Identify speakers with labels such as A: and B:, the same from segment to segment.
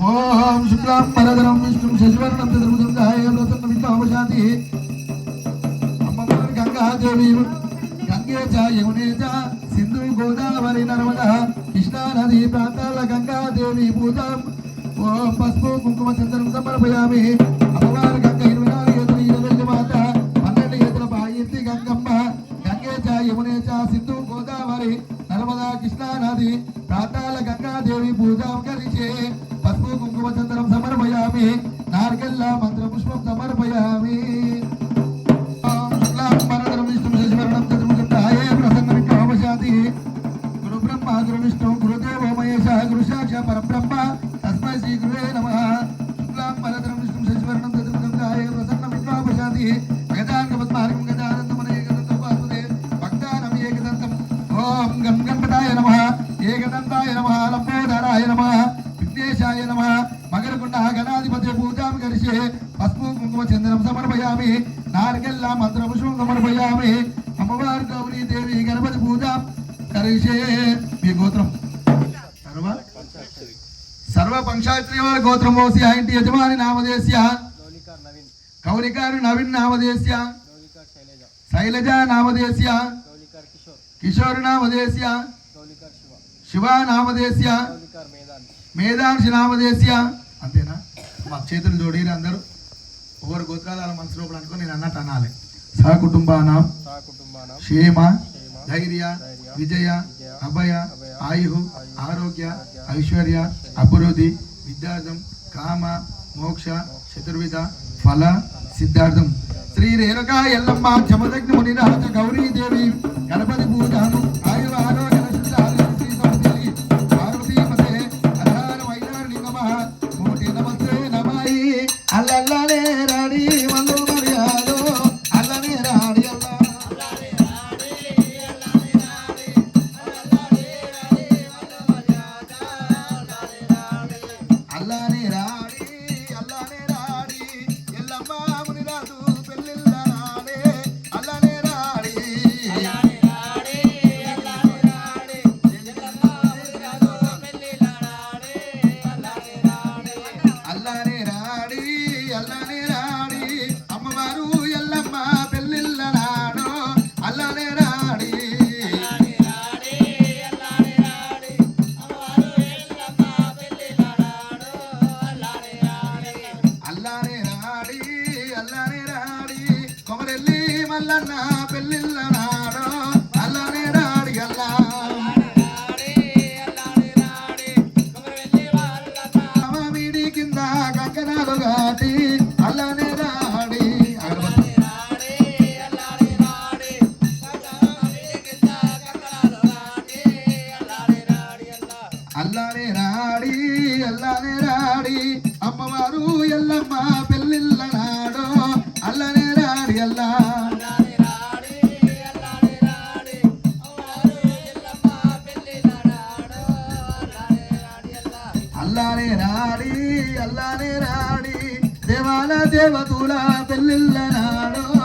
A: ఓం శుక్లాం పరధరం విష్ణుం శశివర్ణం చతుర్భుజం ఛాయ ప్రసన్న విద్వామశాంతి అమ్మవారు గంగాదేవి గంగే చ యమునే చ సింధు గోదావరి నర్మద కృష్ణా నది ప్రాంతాల గంగాదేవి పూజ. ఓం పసుపు కుంకుమ చందనం సమర్పయామి. అమ్మవారు గంగ ఇరవై నాలుగు ఎదురు ఇరవై మాత పన్నెండు ఎదురు బాయింతి గంగమ్మ. గంగే చ యమునే చ సింధు గోదావరి నర్మదా కృష్ణా నది ప్రాంతాల గంగాదేవి పూజ కలిచే పసుపు కుంకుమ చందనం సమర్పయామి. నార్గల్ల మంత్ర పుష్పం సమర్పయామి మీ గోత్రం. సర్వ? సర్వ వారి గోత్రం మోసి ఆ ఇంటి యజమాని నామదేశ్య. కౌలికారు నవీన్ నామదేశ్య.
B: శైలజ
A: నామదేశ్య.
B: కిషోర్
A: నామదేశ్య.
B: శివ
A: నామదేశ్య. మేధాంశ నామదేశ్య. అంతేనా? మా చేతులు జోడీరు అందరూ. ఒకరు గోత్రాలు లోపల అనుకుని నేను అన్నట్టు అనాలి. సహ కుటుంబానం.
B: సహ కుటుంబానం.
A: క్షేమ
B: క్షేమ.
A: ధైర్య విజయ అభయ
B: ఆయుహు
A: ఆయు ఆరోగ్య ఐశ్వర్య అభివృద్ధి విద్యార్థం కామ మోక్ష చతుర్విధ ఫల సిద్ధార్థం. శ్రీ రేణుకా ఎల్లమ్మ జమదగ్ని మునిరాజ గౌరీదేవి గణపతి పూజను ఆయుర ఆరోగ్య మల్లన్న పెళ్ళిళ్ళ నాడు అల్లానే రాడి అల్లా. వీడి కింద కంకణాలు గాటి అల్లానే రాడి. అగరబత్తి. రాడి అల్లానే రాడి. అమ్మవారు ఎల్లమ్మ పెళ్ళిళ్ళ దేవతుల పెళ్ళిళ్ళ నాడో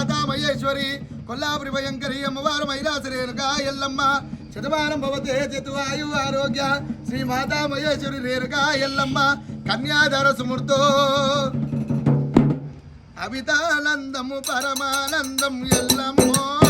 A: మాతా మహేశ్వరి కొల్లాపురి భయంకరి అమ్మవారు మైరాసరేణుగా ఎల్లమ్మ. శతమానం భవతే చతువాయు ఆరోగ్య. శ్రీ మాతా మహేశ్వరి రేణుగా ఎల్లమ్మ. కన్యాధర సుమృతో అవితానందము పరమానందం ఎల్లమ్మో.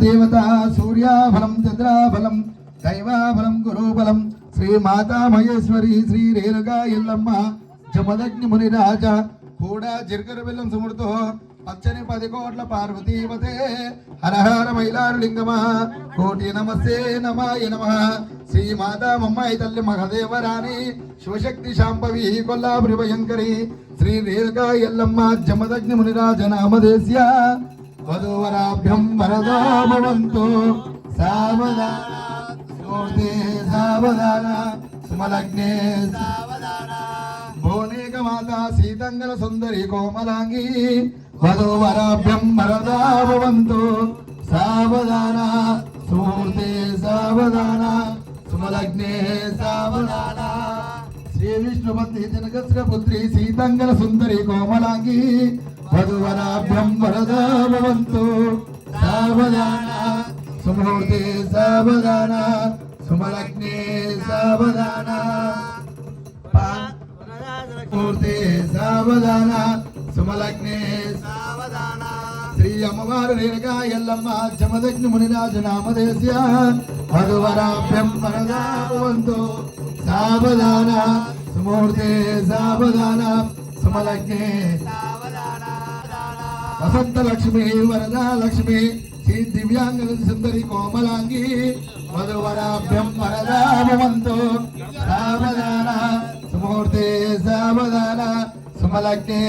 A: దేవత సూర్యాఫలం చంద్రాఫలం దైవాఫలం గురుబలం శ్రీ మాతా మహేశ్వరి శ్రీ రేణుగా ఎల్లమ్మ జమదగ్ని ముని రాజ కూడా జిర్గర బెల్లం సుమృతో పచ్చని పది కోట్ల పార్వతీపతే హరహర మైలారులింగమ కోటి నమస్తే నమాయ నమ. శ్రీ మాతా మమ్మాయి తల్లి మహదేవరాణి శివశక్తి శాంభవి కొల్లాపురి భయంకరి శ్రీ రేణుగా ఎల్లమ్మ జమదగ్ని మునిరాజ నామదేశ్య వధూవరాభ్యం వరదో భవంతు సావధాన సావధాన సుమలగ్నే భువనేక మాత సీతంగల సుందరి కోమలాంగి వధూవరాభ్యం వరదా భవంతు సావధాన సుమూర్తే సావధాన సుమలగ్నే సావధాన శ్రీ విష్ణుపతి జనకస్ర పుత్రి సీతంగల సుందరి కోమలాంగి వధువరాభ్యం వరదా భవంతు సావధాన సుముహూర్తే సావధాన సుమలగ్నే సావధాన మూర్తే సావధాన సుమలగ్నే సావధాన శ్రీ అమ్మవారు రేణుగా ఎల్లమ్మ చమదగ్ని మునిరాజు నామదేశ్య వధువరాభ్యం వరదా భవంతు సావధాన సుమూర్తే సావధాన సుమలగ్నే వసంత లక్ష్మి వరదా లక్ష్మి శ్రీ దివ్యాంగ సుందరి కోమలాంగి మధువరాభ్యం వరదా భవంతు సావధాన సుమూర్తే సావధాన సుమలగ్నే